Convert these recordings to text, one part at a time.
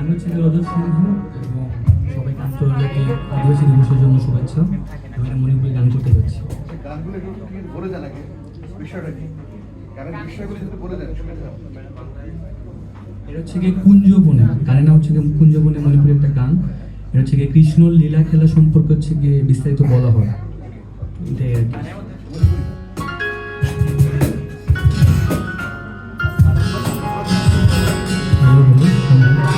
আমি হচ্ছে রজত সিংহ এবং সবাইকে আন্তর্জাতিক আদিবাসী দিবসের জন্য শুভেচ্ছা। মণিপুরি গান করতে যাচ্ছি। গানগুলো বলে যান আগে? বিষয়টা কি? গানের বিষয়গুলো যদি বলে যান এটা হচ্ছে গিয়ে কুঞ্জবনে। গানের নাম হচ্ছে গিয়ে কুঞ্জবনে মণিপুরি একটা গান। এটা হচ্ছে গিয়ে কৃষ্ণ লীলা খেলা সম্পর্কে হচ্ছে গিয়ে বিস্তারিত বলা হয়। এটাই আর কি। ভালো ভালো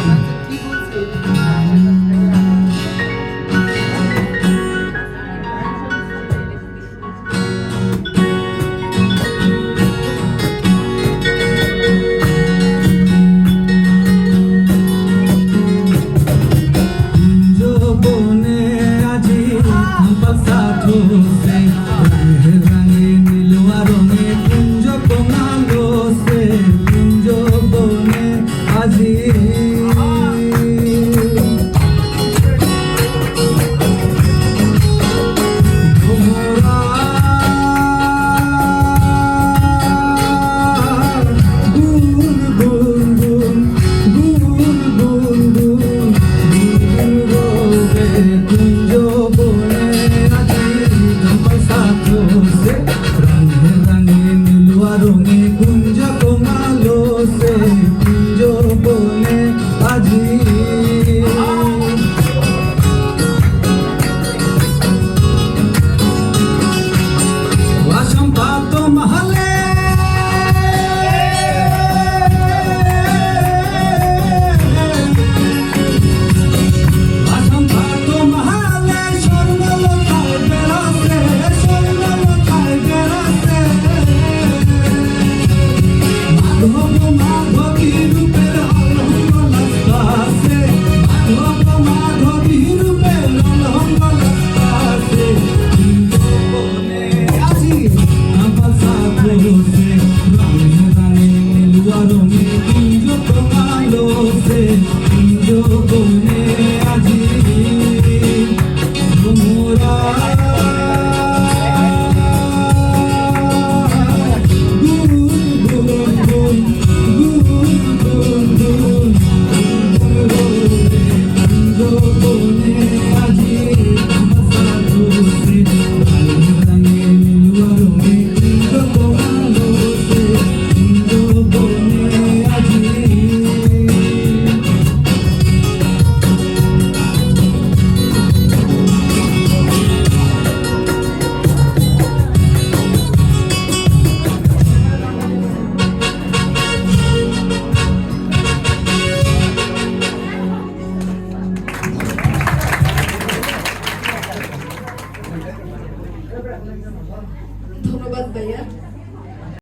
আজি 这种 ধন্যবাদ ভাইয়া।